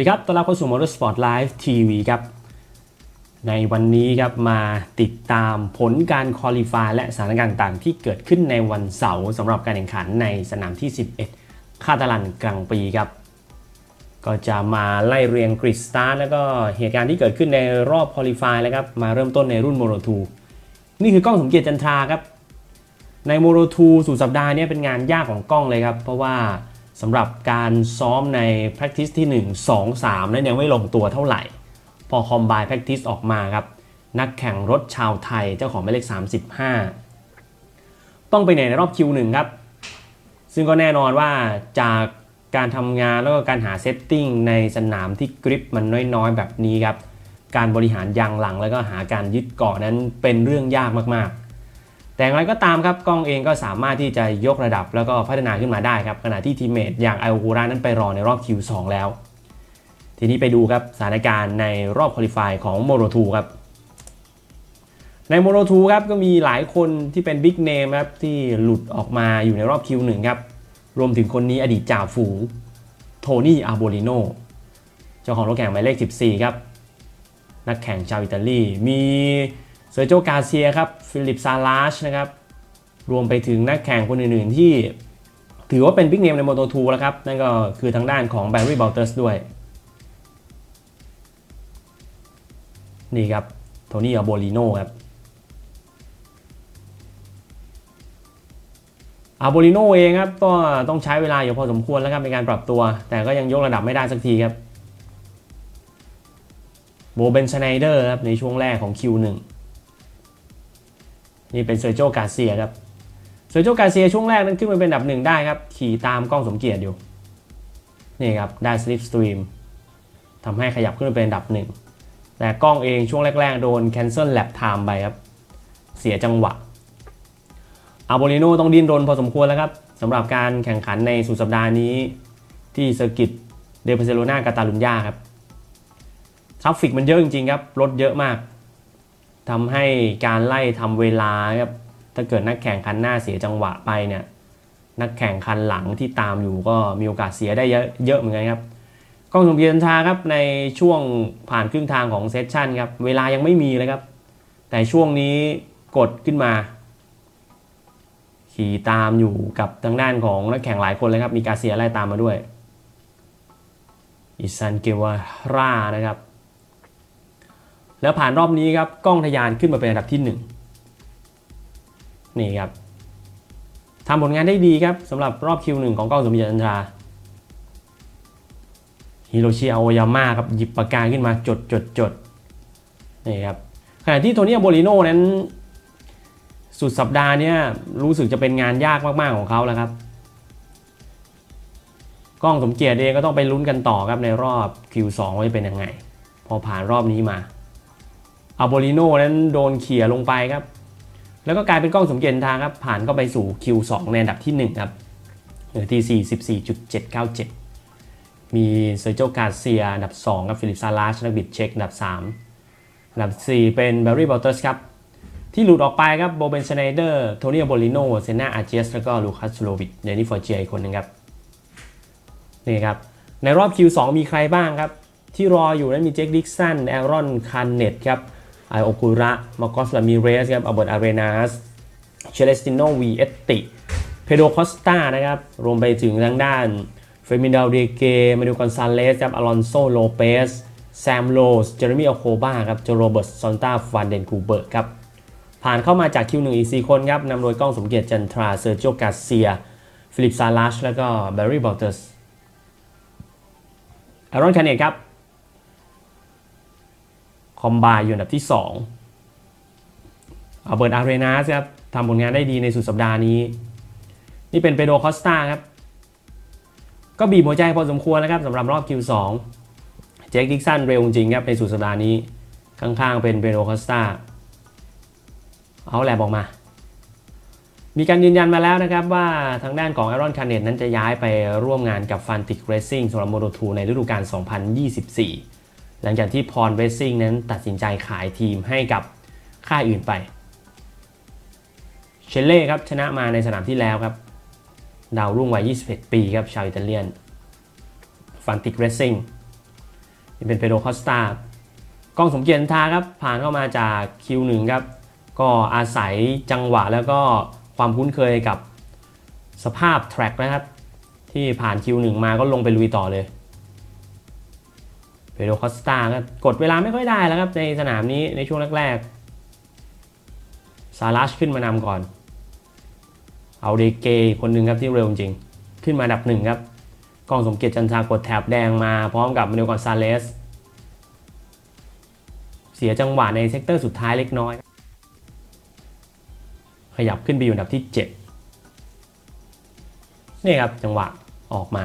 สวัสดีครับ ต้อนรับเข้าสู่ Motorsport Live TV ครับ ในวันนี้ครับมาติดตามผลการคอลิฟายและสถานการณ์ต่างๆ ที่เกิดขึ้นในวันเสาร์สำหรับการแข่งขันในสนามที่ 11 คาตาลันกลางปีครับ ก็จะมาไล่เรียงกริดสตาร์แล้วก็เหตุการณ์ที่เกิดขึ้นในรอบคอลิฟายแล้วครับ มาเริ่มต้นในรุ่นโมโ2นี่คือกล้องสมเกียรติจันทราครับ ในโมโ2สู่สัปดาห์นี้เป็นงานยากของกล้องเลยครับ เพราะว่า สำหรับการซ้อมใน practice ที่ 1 2 3 นั้นยังไม่ลงตัวเท่าไหร่ พอคอมไบ practice ออกมาครับ นักแข่งรถชาวไทยเจ้าของหมายเลข 35 ต้องไปไหนในรอบ Q1 ครับ ซึ่งก็แน่นอนว่าจากการทำงานแล้วก็การหาเซตติ้งในสนามที่กริปมันน้อยๆ แบบนี้ครับ การบริหารยางหลังแล้วก็หาการยึดเกาะนั้นเป็นเรื่องยากมากๆ แต่อย่างไรก็ตามครับกล้องเองก็สามารถที่จะยกระดับแล้วก็พัฒนาขึ้นมาได้ครับขณะที่ทีมเมทอย่างไอโอคูรานั้นไปรอในรอบ Q2 แล้ว ทีนี้ไปดูครับสถานการณ์ในรอบคอลิฟายของโมโ2ครับในโมโ2ครับก็มีหลายคนที่เป็นบิ๊กเนมครับที่หลุดออกมาอยู่ในรอบ Q1 ครับรวมถึงคนนี้อดีตจ่าฝูงโทนี่อาโบลิโนเจ้าของรถแข่งหมายเลข 14 ครับ นักแข่งชาวอิตาลีมี เซอร์โจกาเซียครับฟิลิปซาลาชนะครับรวมไปถึงนักแข่งคนอื่นๆ ที่ถือว่าเป็นบิ๊กเนมในโมโต2แล้วครับ นั่นก็คือทางด้านของแบร์รี่บ l ลเตอร์สด้วย นี่ครับ โทนี่อาโบลิโนครับอาโบลิโนเองครับก็ต้องใช้เวลาอยู่พอสมควรแล้วครับในการปรับตัว แต่ก็ยังยกระดับไม่ได้สักทีครับโบเบนชไนเดอร์ครับในช่วงแรกของ Q1 นี่เป็นเซอร์โจกาเซียครับเซอร์โจกาเซียช่วงแรกนั้นขึ้นมาเป็นอันดับหนึ่งได้ครับ ขี่ตามกล้องสมเกียรติอยู่ นี่ครับ ได้สลิปสตรีมทำให้ขยับขึ้นมาเป็นอันดับหนึ่งแต่กล้องเองช่วงแรก ๆ โดน cancel lap time ไปครับ เสียจังหวะอาโบลิโนต้องดิ้นรนพอสมควรแล้วครับสำหรับการแข่งขันในสุดสัปดาห์นี้ ที่เซอร์กิตเดเปเซโลนากาตาลุญญาครับทราฟฟิกมันเยอะจริงๆครับ รถเยอะมาก ทำให้การไล่ทำเวลาครับถ้าเกิดนักแข่งคันหน้าเสียจังหวะไปเนี่ยนักแข่งคันหลังที่ตามอยู่ก็มีโอกาสเสียได้เยอะเยอะเหมือนกันครับกล้องสมเกียรติทาครับในช่วงผ่านครึ่งทางของเซสชันครับเวลายังไม่มีเลยครับ แต่ช่วงนี้กดขึ้นมา ขี่ตามอยู่กับทางด้านของนักแข่งหลายคนเลยครับ มีกาเซียไล่ตามมาด้วย อิซันเกวาร่านะครับ แล้วผ่านรอบนี้ครับกล้องทะยานขึ้นมาเป็นอันดับที่ 1 นี่ครับทำผลงานได้ดีครับสำหรับรอบ Q1 ของกล้องสมเด็จจันทราฮิโรชิอาโอยาม่าครับหยิบปากกาขึ้นมาจดจดจดนี่ครับขณะที่โทนี่อโบลิโนนั้น สุดสัปดาห์นี้รู้สึกจะเป็นงานยากมากๆของเขาแล้วครับกล้องสมเกียรติเองก็ต้องไปลุ้นกันต่อครับในรอบ Q2 ว่าจะเป็นยังไง พอผ่านรอบนี้มา อาโบลิโนนั้นโดนเขี่ยลงไปครับ แล้วก็กลายเป็นกล้องสมเกียรติทางครับ ผ่านเข้าไปสู่ Q2 ในอันดับที่ 1 ครับหลือที่44.797 มีเซอร์โจกาเซียอันดับ 2 ครับ ฟิลิปซาลาชนักบิดเช็คอันดับ 3 อันดับ 4 เป็นแบร์รี่บอลเตอร์สครับ ที่หลุดออกไปครับโบเบนชไนเดอร์โทนี่โบลิโนเซน่าอาเจสแล้วก็ลูคัสโลวิชเดนิฟอร์เจียอีกคนหนึงครับนี่ครับในรอบ Q2 มีใครบ้างครับ ที่รออยู่นั้นมีเจคดิกสันแอรอนคานเนตครับ ไอโอคุระมาโกสลามิเรสครับอัลเบิร์ตอารีนาสเชเลสติโนวีเอตติเพโดคอสตานะครับ รวมไปถึงทางด้านเฟมินดาเดเกมาดูกอนซาเลสครับอลอนโซโลเปสแซมโลสเจอร์มีอโคบาครับโจโรเบิร์ตซอนตาฟันเดนคูเบิร์กครับ ผ่านเข้ามาจาก Q1 อีก4คนครับนำโดยกล้องสมเกียรติจันทราเซอร์โจกาเซีย ฟิลิปซาลัชแล้วก็แบร์รี่บอลเตอร์สอารอนคาเนตครับ คอมบายอยู่อันดับที่2อัลเบิร์ตอารีนาสครับทำผลงานได้ดีในสุดสัปดาห์นี้ นี่เป็นเปโดคอสตาครับ ก็บีบหัวใจพอสมควรนะครับสำหรับรอบ Q2 เจคดิกสันเร็วจริงครับในสุดสัปดาห์นี้ ข้างๆเป็นเปโดคอสตาเอาแลบออกมา มีการยืนยันมาแล้วนะครับว่าทางด้านของ a อรอนคาเนตนั้นจะย้ายไปร่วมงานกับ f a n t i c Racing สำหรับ Moto2 ในฤดูกาล 2024 หลังจากที่พร Racing นั้นตัดสินใจขายทีมให้กับค่ายอื่นไป เชลเล่ครับชนะมาในสนามที่แล้วครับ ดาวรุ่งวัย 21 ปีครับชาวอิตาเลียน f a n t i c Racing นี่เป็นเปโดคอสตากล้องสมเกียรติทาครับ ผ่านเข้ามาจากคิวหนึ่งครับ ก็อาศัยจังหวะแล้วก็ความคุ้นเคยกับสภาพแทร็กนะครับ ที่ผ่านคิวหนึ่งมาก็ลงไปลุยต่อเลย เปโดคอสตาก็กดเวลาไม่ค่อยได้แล้วครับในสนามนี้ในช่วงแรกๆซาลัชขึ้นมานำก่อน เอาเดเกคนหนึ่งครับที่เร็วจริง ขึ้นมาดับหนึ่งครับกองสมเกียรติจันทรากดแถบแดงมาพร้อมกับมานูกอนซาเลส เสียจังหวะในเซกเตอร์สุดท้ายเล็กน้อย ขยับขึ้นไปอยู่อันดับที่ 7 นี่ครับจังหวะออกมา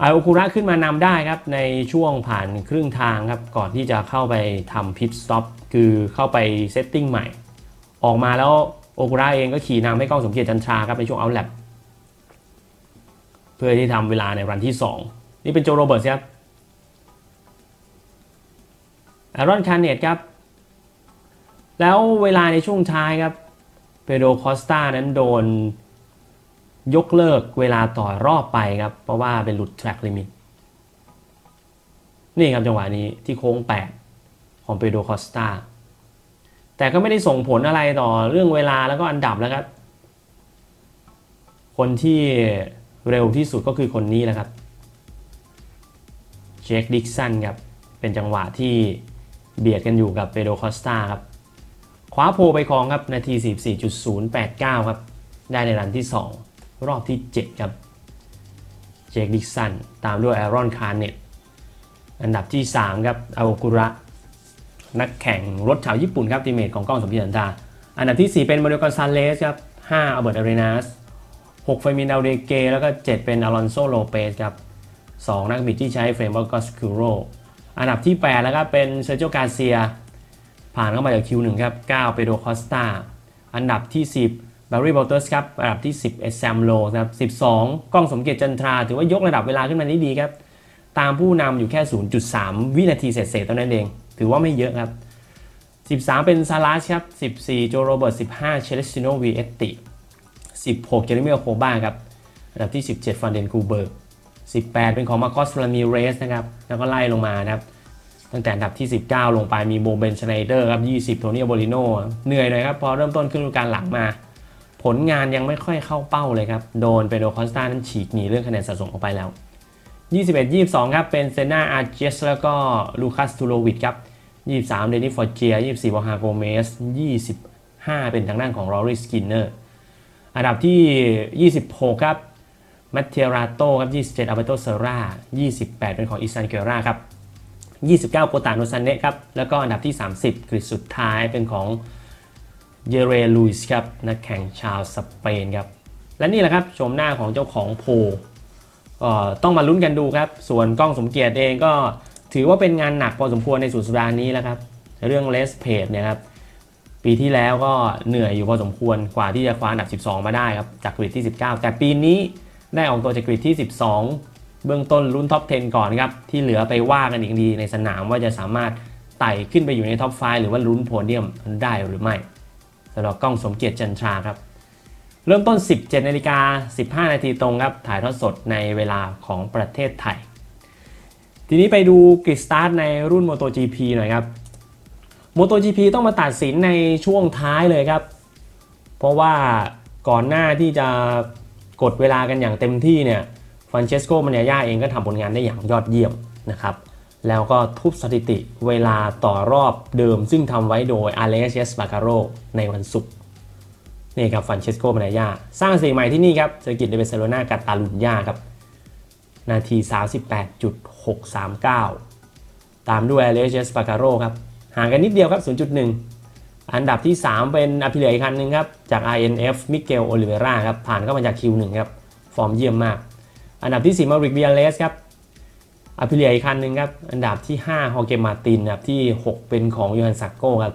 ไอโอคุระขึ้นมานำได้ครับในช่วงผ่านครึ่งทางครับก่อนที่จะเข้าไปทำพิทสต็อปคือเข้าไปเซตติ้งใหม่ ออกมาแล้วโอคุระเองก็ขี่นำให้กล้องสมเกียรติจันทราครับในช่วงเอาแลปเพื่อที่ทำเวลาในรันที่ 2 นี่เป็นโจโรเบิร์ตครับแอรอนคาร์เนตครับ แล้วเวลาในช่วงท้ายครับเปโดคอสตานั้นโดน ยกเลิกเวลาต่อรอบไปครับ เพราะว่าเป็นหลุดแทร็กลิมิต นี่ครับจังหวะนี้ที่โค้ง 8 ของเปโดคอสตาแต่ก็ไม่ได้ส่งผลอะไรต่อเรื่องเวลาแล้วก็อันดับแล้วครับ คนที่เร็วที่สุดก็คือคนนี้แหละครับเจคดิกสันครับ เป็นจังหวะที่เบียดกันอยู่กับเปโดคอสตาครับคว้าโพไปครองครับ นาที14.089 ครับ ได้ในรันที่ 2 รอบที่ 7 ครับเจคดิกสันตามด้วยแอรอนคาร์เนตอันดับที่ 3 ครับอาโอกุระ นักแข่งรถชาวญี่ปุ่นครับทีมเมทของกล้องสมพิสันตา อันดับที่ 4 เป็นมาริโอกอนซาเลสครับ5อัลเบิร์ตอารีนาส6เฟมินดาเดเก แล้วก็ 7 เป็นอลอนโซโลเปสครับ 2 นักบิดที่ใช้เฟรมวอร์กอสคูโรอันดับที่ 8 แล้วครับเป็นเซอร์โจกาเซีย ผ่านเข้ามาจากคิวหนึ่งครับ 9 เปโดคอสตาอันดับที่ 10 บาร์รี่บอลเตอร์สครับอันดับที่10เอสแซมโลครับ12 กล้องสมเกียรติจันทรา ถือว่ายกระดับเวลาขึ้นมาได้ดีครับ ตามผู้นำอยู่แค่ 0.3 วินาทีเศษๆเท่านั้นเอง ถือว่าไม่เยอะครับ 13 เป็นซาลาชครับ 14 โจโรเบิร์ต 15 เชเลสติโนวีเอตติ 16 เจเรมิโอโคบ้าครับ อันดับที่ 17 ฟันเดนคูเบิร์ก 18 เป็นของมาคอสฟลามิเรสนะครับ แล้วก็ไล่ลงมานะครับ ตั้งแต่อันดับที่ 19 ลงไปมีโบเบนชไนเดอร์ครับ 20 โทนี่โบลิโนเหนื่อยหน่อยครับ พอเริ่มต้นขึ้นฤดูกาลหลังมา ผลงานยังไม่ค่อยเข้าเป้าเลยครับ โดนเปโดคอสตานั้นฉีกหนีเรื่องคะแนนสะสมออกไปแล้ว 21 22 ครับ เป็นเซนาอาร์เจสแล้วก็ลูคัสทูโรวิดครับ 23 เดนิฟอร์เจีย 24บอฮาโกเมส 25 เป็นทางด้านของลอริสกินเนอร์ อันดับที่ 26 ครับมัตเทียราโตครับ 27อัลเบโตเซรา28 เป็นของอิซานเกราครับ 29 โกตาโนซันเนะครับ แล้วก็อันดับที่ 30กริดสุดท้ายเป็นของ เยเรลุยส์ครับนักแข่งชาวสเปนครับ และนี่แหละครับชมหน้าของเจ้าของโพลก็ต้องมาลุ้นกันดูครับ ส่วนกล้องสมเกียรติเองก็ถือว่าเป็นงานหนักพอสมควรในสุดสัปดาห์นี้แล้วครับ เรื่องเลสเพจเนี่ยครับ ปีที่แล้วก็เหนื่อยอยู่พอสมควรกว่าที่จะคว้าอันดับ 12 มาได้ครับ จากกริดที่ 19 แต่ปีนี้ได้ออกตัวจากกริดที่ 12 เบื้องต้นรุ่นท็อป 10 ก่อนครับ ที่เหลือไปว่ากันอีกดีในสนามว่าจะสามารถไต่ขึ้นไปอยู่ในท็อป 5 หรือว่าลุ้นโพเดียมได้หรือไม่ สำหรับกล้องสมเกียรติจันทราครับ เริ่มต้น 17นาฬิกา15 นาทีตรงครับ ถ่ายทอดสดในเวลาของประเทศไทย ทีนี้ไปดูกริดสตาร์ทในรุ่น MotoGP หน่อยครับ MotoGP ต้องมาตัดสินในช่วงท้ายเลยครับ เพราะว่าก่อนหน้าที่จะกดเวลากันอย่างเต็มที่เนี่ยฟรานเชสโกมันยาย่าเองก็ทำผลงานได้อย่างยอดเยี่ยมนะครับ แล้วก็ทุบสถิติเวลาต่อรอบเดิมซึ่งทำไว้โดยอาเลเ i สบาคาโรในวันศุกร์นี่ครับฟรานเชสโกมันายา สร้างสถิติใหม่ที่นี่ครับเซอร์กิตเดเบเซโลนากาตาลุญญาครับ นาที 38.639 ตามด้วยอาเลเ i สบาคาโรครับห่างกันนิดเดียวครับ 0.1 อันดับที่ 3 เป็นอภิเลียอีกคันหนึ่งครับ จาก INF มิเกลโอลิเวราครับผ่านเข้ามาจาก Q1 ครับฟอร์มเยี่ยมมาก อันดับที่4มาริกเบียเลสครับ อภิเลียอีกคันหนึ่งครับ อันดับที่ 5 ฮอเกมาตินอันดับที่ 6 เป็นของยูฮันซักโกครับ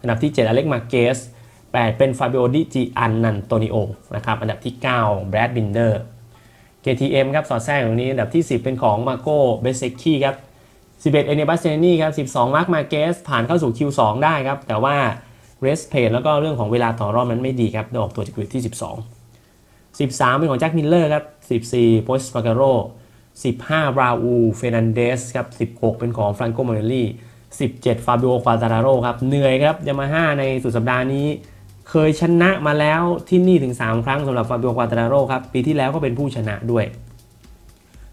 อันดับที่ 7 อเล็กมาเกส 8 เป็นฟาบิโอดิจิอันนันโตนิโอนะครับ อันดับที่ 9 แบรดบินเดอร์ KTM ครับ สอดแทรกตรงนี้ อันดับที่ 10 เป็นของมาโก้เบเซกกี้ครับ 11 เอเนบัสเซนี่ครับ 12 มาร์คมาเกส ผ่านเข้าสู่ Q2 ได้ครับ แต่ว่าเรสเพจแล้วก็เรื่องของเวลาต่อรอบนั้นไม่ดีครับได้ออกตัวจากกริดที่ 12 13 เป็นของแจ็คมิลเลอร์ครับ 14โพสต์ปาการโร 15 ราอูเฟรนันเดสครับ 16 เป็นของฟรานโกม o เ e ลลี่17 ฟาบิโอ ควาตาราโรครับ เหนื่อยครับ ยามาฮ่าในสุดสัปดาห์นี้ เคยชนะมาแล้วที่นี่ถึง 3 ครั้งสำหรับฟาบิโอ ควาตาราโรครับ ปีที่แล้วก็เป็นผู้ชนะด้วย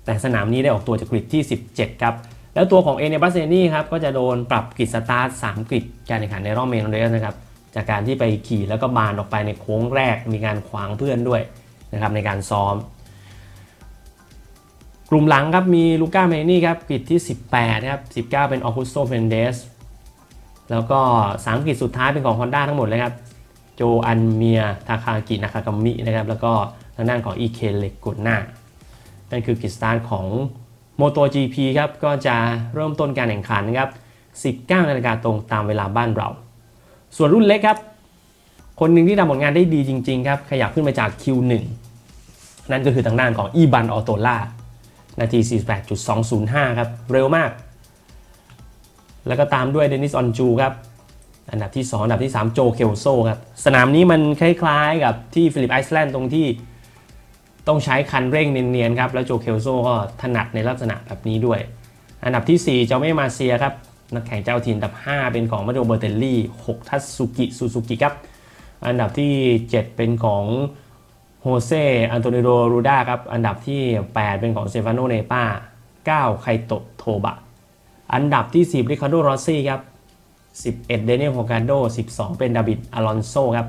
แต่สนามนี้ได้ออกตัวจากกริดที่ 17 ครับ แล้วตัวของเอเนบัสเซนี่ครับ ก็จะโดนปรับกริดสตาร์ท3กริดการแข่งขันในรอบเมนเรสนะครับ จากการที่ไปขี่แล้วก็บานออกไปในโค้งแรก มีการขวางเพื่อนด้วยนะครับในการซ้อม กลุ่มหลังครับมีลูก้าเมนี่ครับกริดที่ 18นะครับ19 เป็นออกุสโตเฟนเดสแล้วก็3กริดสุดท้ายเป็นของ Honda ทั้งหมดเลยครับโจอันเมียทาคากินากากามินะครับแล้วก็ทางด้านของอีเคเลกุน่านั่นคือกริดสตาร์ทของ MotoGP ครับก็จะเริ่มต้นการแข่งขันครับ19นาฬิกาตรงตามเวลาบ้านเรา ส่วนรุ่นเล็กครับ คนหนึ่งที่ทำผลงานได้ดีจริง ๆ ครับ ขยับขึ้นมาจาก Q1 นั่นก็คือทางด้านของอีบันออโตล่า นาที 48.205 ครับ เร็วมาก แล้วก็ตามด้วยเดนิสออนจูครับ อันดับที่ 2 อันดับที่ 3 โจเคลโซครับ สนามนี้มันคล้ายๆกับที่ฟิลิปไอซ์แลนด์ตรงที่ต้องใช้คันเร่งเนียนๆครับ แล้วโจเคลโซก็ถนัดในลักษณะแบบนี้ด้วย อันดับที่ 4 เจ้าเม่มาเซียครับ นักแข่งเจ้าถิ่นอันดับ 5 เป็นของมาโดเบอร์เตลลี่ 6 ทัตสุกิซูซูกิครับ อันดับที่ 7 เป็นของ โฮเซ อันโตนิโด รูดาครับ อันดับที่ 8 เป็นของเซฟานโน เนปา9 ไคโตโทบะ อันดับที่ 10 ริคาร์โด รอสซี่ครับ 11 เดเนียลโฮกาโด 12 เป็นดาวิดอลอนโซครับ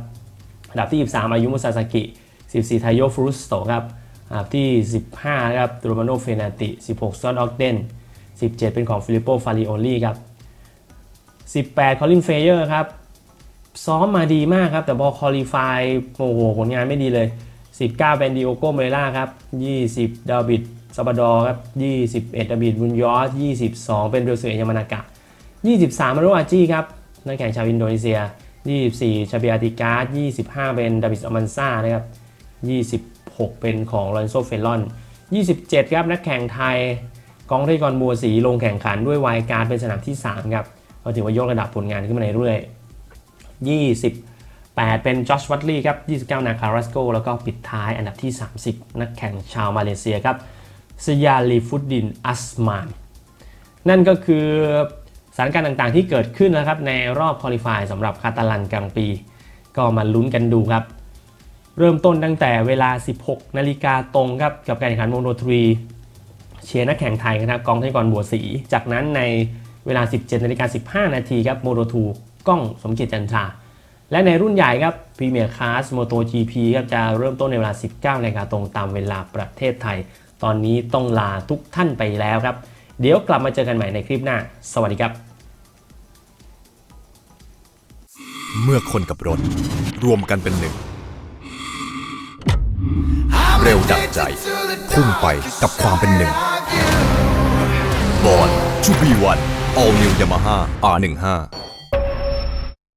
อันดับที่23อายุมุซาสกิ 14 ไทโยฟรุสโตครับ อันดับที่ 15ครับโรมาโน เฟนาติ 16 ซอนออกเดน 17 เป็นของฟิลิปโป ฟาริโอลีครับ 18 คอลิน เฟเยอร์ครับ ซ้อมมาดีมากครับ แต่พอคอลีฟายโอ้โหผลงานไม่ดีเลย 19 เป็นดิโอโกเมล่าครับ 20 ดาวิดซาบาดอครับ 21 ดาวิดบุนยอส 22 เป็นเบลเซยามานากะ 23 มารุอาจีครับนักแข่งชาวอินโดนีเซีย 24 ชาเบียติกาส25 เป็นดาวิดอมันซ่านะครับ 26 เป็นของลอนโซเฟลอน 27 ครับนักแข่งไทยกองเทกรบัวสีลงแข่งขันด้วยวายการเป็นสนามที่ 3 ครับก็ถือว่ายกระดับผลงานขึ้นมาในเรื่อย 8 เป็นจอชวัตลีครับ 29 นาคารัสโก แล้วก็ปิดท้ายอันดับที่ 30 นักแข่งชาวมาเลเซียครับสยาลีฟุดดิน อัสมาน นั่นก็คือสถานการณ์ต่างๆที่เกิดขึ้นนะครับในรอบคอลิฟายสำหรับคาตาลันกลางปี ก็มาลุ้นกันดูครับ เริ่มต้นตั้งแต่เวลา 16 นาฬิกาตรงครับ กับการแข่งขันโมโนทรี เชียร์นักแข่งไทยนะครับกองเทกรบัวสี จากนั้นในเวลา 17นาฬิกา15 นาทีครับโมโนทูกล้องสมเกียรติจันทรา และในรุ่นใหญ่ครับพรีเมียร์คลาสโมโต GP ครับจะเริ่มต้นในเวลา 19นาฬิกาตรงตามเวลาประเทศไทย ตอนนี้ต้องลาทุกท่านไปแล้วครับ เดี๋ยวกลับมาเจอกันใหม่ในคลิปหน้า สวัสดีครับ เมื่อคนกับรถ รวมกันเป็นหนึ่ง เร็วดับใจ พุ่งไปกับความเป็นหนึ่งบอลชูบีวัน All New Yamaha R15